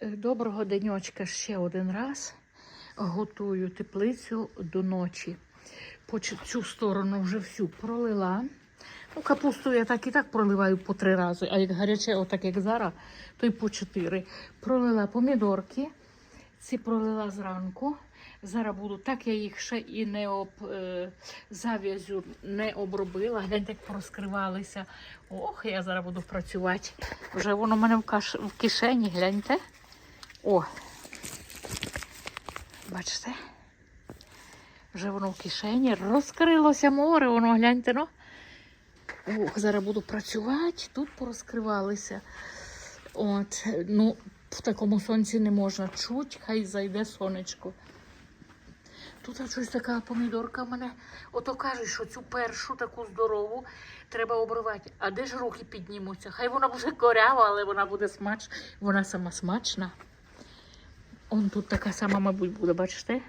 Е, Доброго денечка ще один раз. Готую теплицю до ночі. Цю сторону вже всю пролила. Ну, капусту я так і так проливаю по три рази, а як гаряче, отак як зараз, то й по чотири. Пролила помідорки. Ці пролила зранку. Зараз буду, так я їх ще і не об е, зав'язю не обробила. Гляньте, як порозкривалися. Ох, я зараз буду працювати. Вже воно в мене в, каш... в кишені, гляньте. О. Бачите? Вже воно в кишені. Розкрилося море, воно гляньте, ну. Ох, зараз буду працювати, тут порозкривалися. От, ну, в такому сонці не можна чуть, хай зайде сонечко. Тут щось така помідорка в мене. Ото кажуть, що цю першу таку здорову треба обривати. А де ж руки піднімуться? Хай вона буде корява, але вона буде смач... вона сама смачна. Он тут така сама, мабуть, буде, бачите?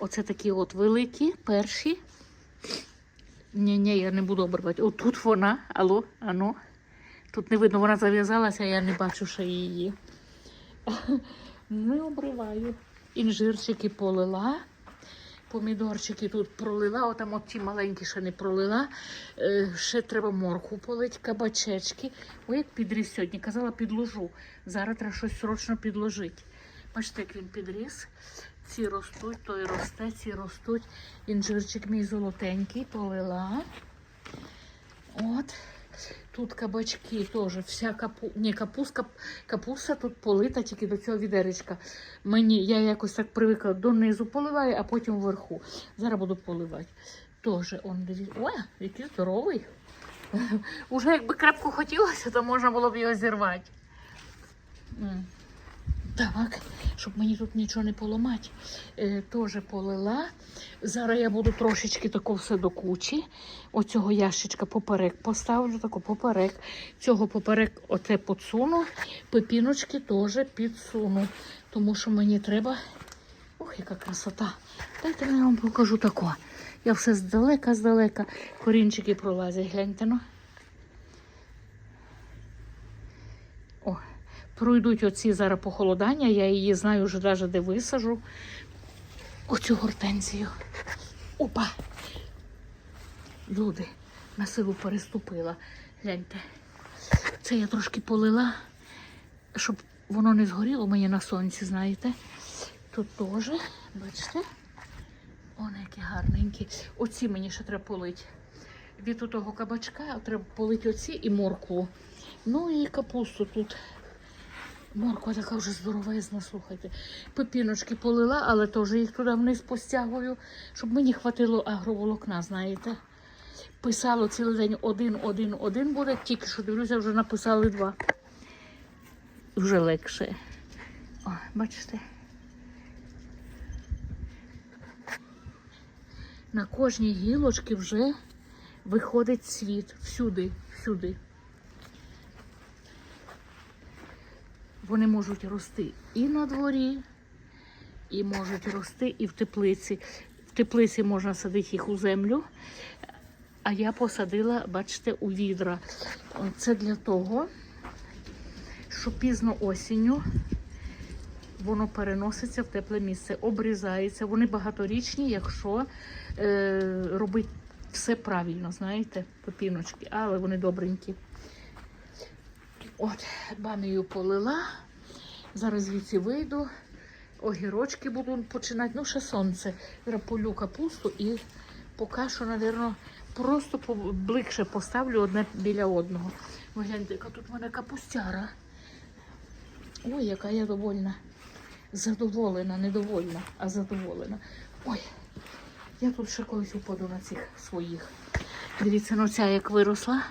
Оце такі от великі, перші. Ні, ні, я не буду обривати. О, тут вона. Алло, ано. Тут не видно, вона зав'язалася, я не бачу ще її. Не обриваю. Інжирчики полила. Помідорчики тут пролила, отам от ті маленькі ще не пролила. Е, ще треба морку полить, кабачечки. Ой, як підріс сьогодні. Казала, підложу. Зараз треба щось срочно підложити. Бачите, як він підріс. Ці ростуть, той росте, ці ростуть. Інжирчик мій золотенький, полила. От. Тут кабачки теж, вся капу... Ні, капуста, капуста тут полита тільки до цього відеречка. Мені, я якось так привикла донизу поливаю, а потім вверху. Зараз буду поливати. Теж, он, дивіться. Ой, який здоровий. Уже якби крепко хотілося, то можна було б його зірвати. Так, щоб мені тут нічого не поламати. Е, теж полила. Зараз я буду трошечки тако все до кучі. Оцього ящичка поперек поставлю, тако поперек. Цього поперек оце подсуну. Пепіночки теж підсуну. Тому що мені треба. Ох, яка красота. Дайте я вам покажу тако. Я все здалека, здалека. Корінчики пролазять, гляньте ну. О, пройдуть оці зараз похолодання, я її знаю вже навіть де висажу. Оцю гортензію. Опа! Люди, на силу переступила. Гляньте. Це я трошки полила, щоб воно не згоріло мені на сонці, знаєте. Тут теж, бачите? Вони які гарненькі. Оці мені ще треба полити. Від того кабачка треба полити оці і моркву. Ну і капусту тут. Морква така вже здоровезна, слухайте. Пепіночки полила, але теж їх туди вниз постягую, щоб мені хватило агроволокна, знаєте. Писало цілий день один, один, один буде, тільки що дивлюся, вже написали два. Вже легше. О, бачите? На кожній гілочці вже виходить світ. Всюди, всюди. Вони можуть рости і на дворі, і можуть рости і в теплиці. В теплиці можна садити їх у землю, а я посадила, бачите, у відра. Це для того, що пізно осінню воно переноситься в тепле місце, обрізається. Вони багаторічні, якщо е, робити все правильно, знаєте, пепіночки, але вони добренькі. От, банею полила. Зараз звідси вийду. Огірочки буду починати. Ну, ще сонце. Полю капусту і поки що, мабуть, просто ближче поставлю одне біля одного. Гляньте, яка тут в мене капустяра. Ой, яка я довольна. Задоволена, недовольна, а задоволена. Ой, я тут ще колись упаду на цих своїх. Дивіться, ну ця як виросла.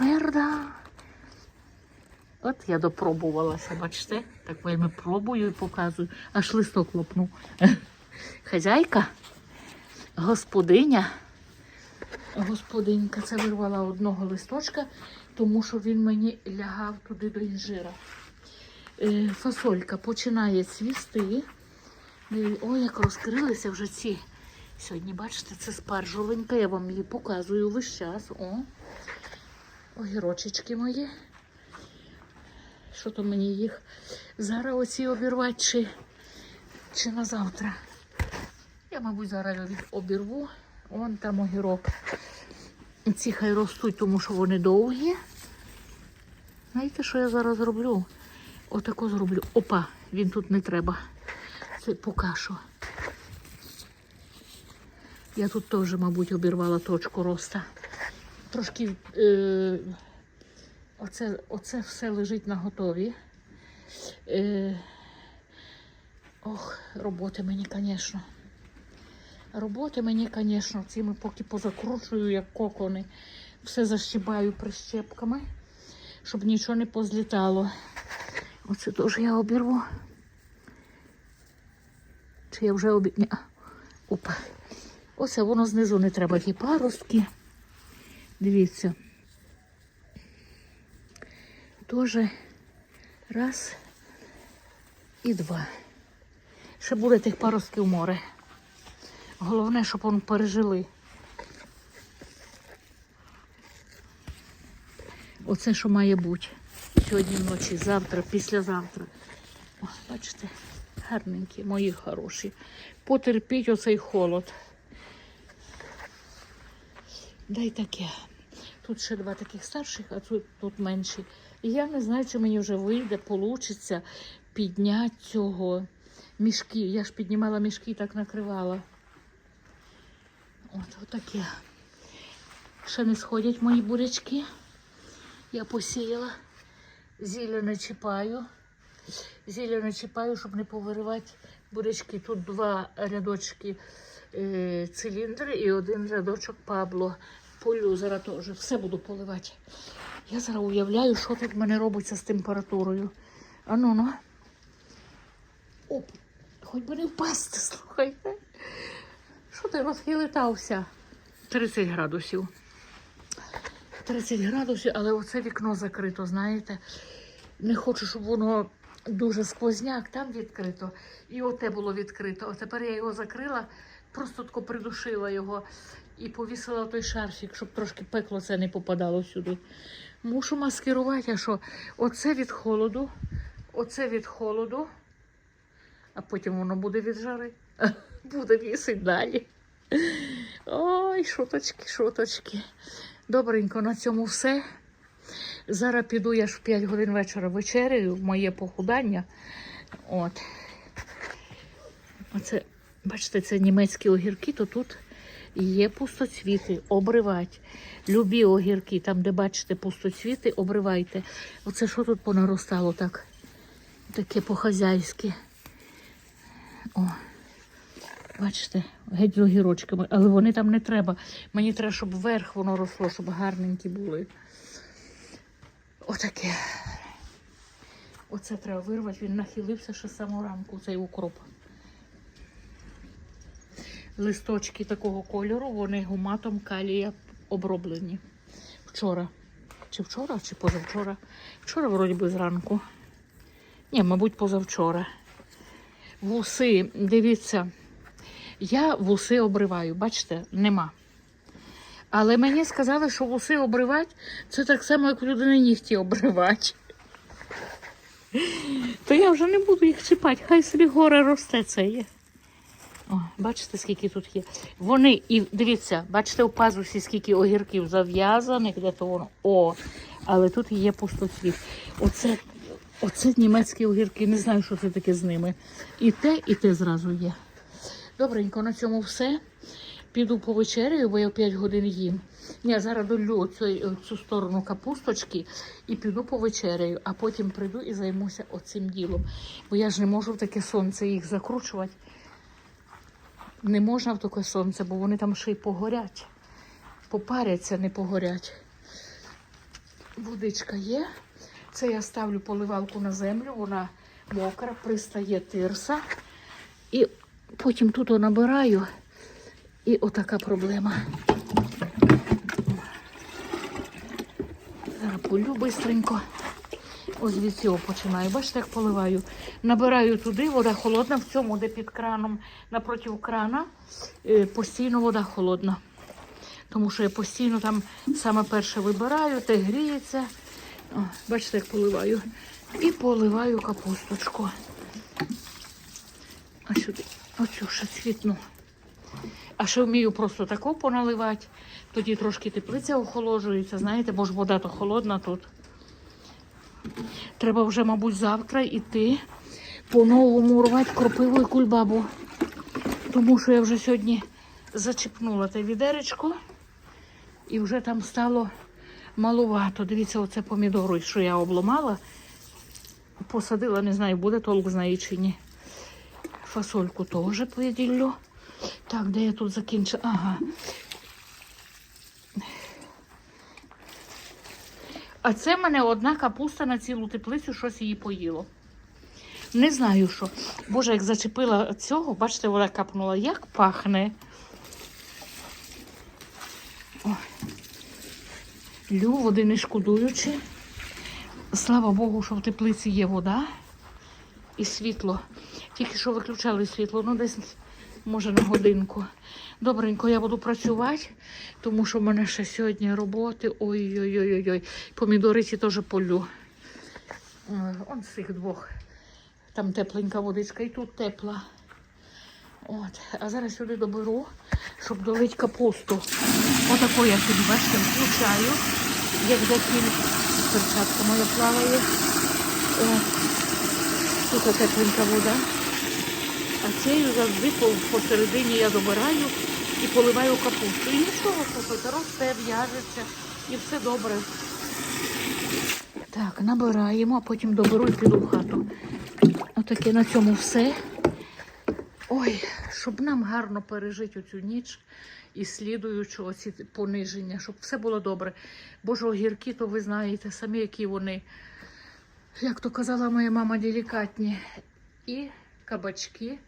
Тверда. От я допробувалася, бачите? Так вельми пробую і показую. Аж листок лопнув. Хазяйка, господиня. Господинька це вирвала одного листочка, тому що він мені лягав туди до інжира. Е, Фасолька починає цвісти. Ой, як розкрилися вже ці. Сьогодні, бачите, це спаржовенька, я вам її показую весь час. О. Огірочечки мої. Що то мені їх зараз оці обірвати чи, чи на завтра? Я, мабуть, зараз обірву. Вон там огірок. Ці хай ростуть, тому що вони довгі. Знаєте, що я зараз зроблю? Отако зроблю. Опа, він тут не треба. Це поки що. Я тут теж, мабуть, обірвала точку роста. Трошки е, оце, оце все лежить на готові. Е, ох, роботи мені, звісно. Роботи мені, звісно, цими поки позакручую, як кокони. Все защибаю прищепками, щоб нічого не позлітало. Оце теж я обірву. Чи я вже обі... Ні. Опа. Оце воно знизу не треба ті паростки. Дивіться. Тоже раз і два. Ще буде тих паростків море. Головне, щоб вони пережили. Оце що має бути. Сьогодні вночі, завтра, післязавтра. О, бачите, гарненькі, мої хороші. Потерпіть оцей холод. Дай таке. Тут ще два таких старших, а тут, тут менші. І я не знаю, чи мені вже вийде, получиться підняти цього мішки. Я ж піднімала мішки і так накривала. От отаке. Ще не сходять мої бурячки. Я посіяла. Зілля не чіпаю. Зілля не чіпаю, щоб не повиривати бурячки. Тут два рядочки е, циліндри і один рядочок Пабло. Полю зараз теж. Все буду поливати. Я зараз уявляю, що тут в мене робиться з температурою. А ну ну. Оп, хоч би не впасти, слухайте. Що ти розхилитався? 30 градусів. 30 градусів, але оце вікно закрито, знаєте. Не хочу, щоб воно дуже сквозняк, там відкрито. І оте було відкрито. А тепер я його закрила, просто тако придушила його і повісила той шарфік, щоб трошки пекло це не попадало сюди. Мушу маскирувати, а що оце від холоду, оце від холоду, а потім воно буде від жари. Буде вісить далі. Ой, шуточки, шуточки. Добренько, на цьому все. Зараз піду я ж в 5 годин вечора вечеряю, моє похудання. От. Оце, бачите, це німецькі огірки, то тут є пустоцвіти, обривати. Любі огірки, там, де бачите пустоцвіти, обривайте. Оце що тут понаростало так? Таке по-хазяйськи. О. Бачите, геть з огірочками, але вони там не треба. Мені треба, щоб вверх воно росло, щоб гарненькі були. Отаке. Оце треба вирвати, він нахилився ще з самого ранку, цей укроп. Листочки такого кольору, вони гуматом калія оброблені. Вчора. Чи вчора, чи позавчора? Вчора, вроді би, зранку. Ні, мабуть, позавчора. Вуси, дивіться, я вуси обриваю, бачите, нема. Але мені сказали, що вуси обривати це так само, як в людини нігті обривати. То я вже не буду їх чіпати, хай собі горе росте це є. О, бачите, скільки тут є. Вони, і дивіться, бачите, у пазусі скільки огірків зав'язаних, де то воно. О, але тут є пустоцвіт. Оце, оце німецькі огірки, не знаю, що це таке з ними. І те, і те зразу є. Добренько, на цьому все. Піду по вечерю, бо я в 5 годин їм. Ні, зараз долю цю, цю сторону капусточки і піду по вечерею, а потім прийду і займуся оцим ділом. Бо я ж не можу в таке сонце їх закручувати. Не можна в таке сонце, бо вони там ще й погорять. Попаряться, не погорять. Водичка є. Це я ставлю поливалку на землю, вона мокра, пристає тирса. І потім тут набираю. І отака проблема. Зараз полю бистренько. Ось від цього починаю. Бачите, як поливаю. Набираю туди, вода холодна, в цьому, де під краном, напроти крана, е, постійно вода холодна. Тому що я постійно там саме перше вибираю, те гріється. О, бачите, як поливаю. І поливаю капусточку. А сюди, оцю ще цвітну. А ще вмію просто тако поналивати. Тоді трошки теплиця охолоджується, знаєте, бо ж вода то холодна тут. Треба вже, мабуть, завтра йти по-новому рвати кропиву і кульбабу. Тому що я вже сьогодні зачепнула те відеречко і вже там стало малувато. Дивіться, оце помідору, що я обломала. Посадила, не знаю, буде толк з неї чи ні. Фасольку теж поділю. Так, де я тут закінчила? Ага. А це в мене одна капуста на цілу теплицю, щось її поїло. Не знаю що. Боже, як зачепила цього, бачите, вона капнула. Як пахне. Ой. Лю, води не шкодуючи. Слава Богу, що в теплиці є вода і світло. Тільки що виключали світло, ну десь може на годинку. Добренько, я буду працювати, тому що в мене ще сьогодні роботи. Ой-ой-ой-ой. Помідори ці теж полю. Е, Он з цих двох. Там тепленька водичка і тут тепла. От. А зараз сюди доберу, щоб долити капусту. Отаку я собі, бачите, включаю, як декіль. Перчатка моя плаває. От. Тут тепленька вода. А цією завжди посередині я добираю і поливаю капусту. І нічого, слухайте, росте, в'яжеться і все добре. Так, набираємо, а потім доберу і піду в хату. Отаке на цьому все. Ой, щоб нам гарно пережити оцю ніч і слідуючи оці пониження, щоб все було добре. Бо ж огірки, то ви знаєте самі, які вони, як то казала моя мама, делікатні. І кабачки,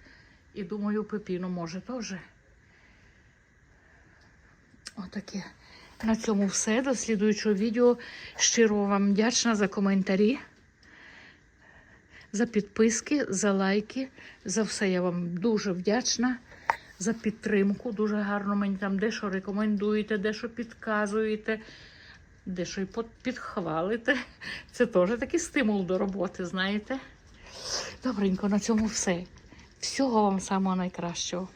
і думаю, пепіно може теж. Отаке. На цьому все. До слідуючого відео. Щиро вам вдячна за коментарі, за підписки, за лайки. За все я вам дуже вдячна. За підтримку. Дуже гарно мені там дещо рекомендуєте, дещо підказуєте, дещо й підхвалите. Це теж такий стимул до роботи, знаєте. Добренько, на цьому все. Всього вам самого найкращого.